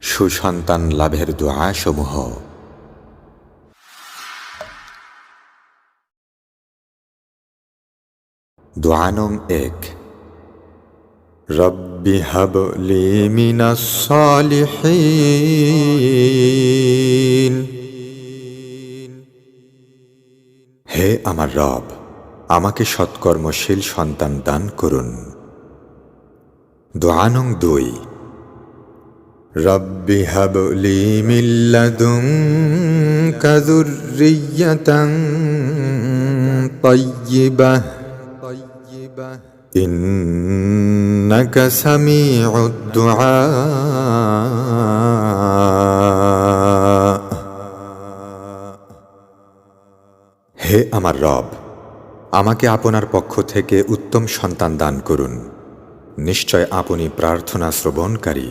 সুসন্তান লাভের দোয়া সমূহ দোয়ানং এক। রব্বি হাবলি মিনাস সালিহিন। হে আমার রব, আমাকে সৎকর্মশীল সন্তান দান করুন। দোয়ানং দুই। রব্বি হাবলি মিল্লাদুং কাজুরিয়তাং طيبة إنك سميع الدعاء হে আমার রব আমাকে আপনার পক্ষ থেকে উত্তম সন্তান দান করুন নিশ্চয় আপনি প্রার্থনা শ্রবণকারী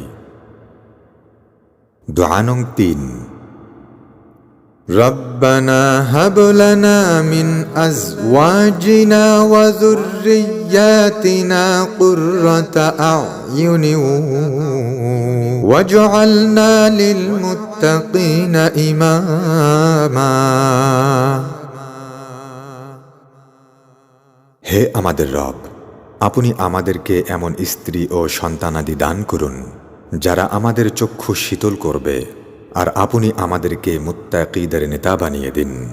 দোয়ানং তিন ربنا هب لنا من أزواجنا وذرياتنا قرة أعين واجعلنا للمتقين إماما হে আমাদের রব আপনি আমাদেরকে এমন স্ত্রী ও সন্তানাদি দান করুন যারা আমাদের চক্ষু শীতল করবে আর আপনি আমাদেরকে মুত্তাকিদের নেতা বানিয়ে দিন।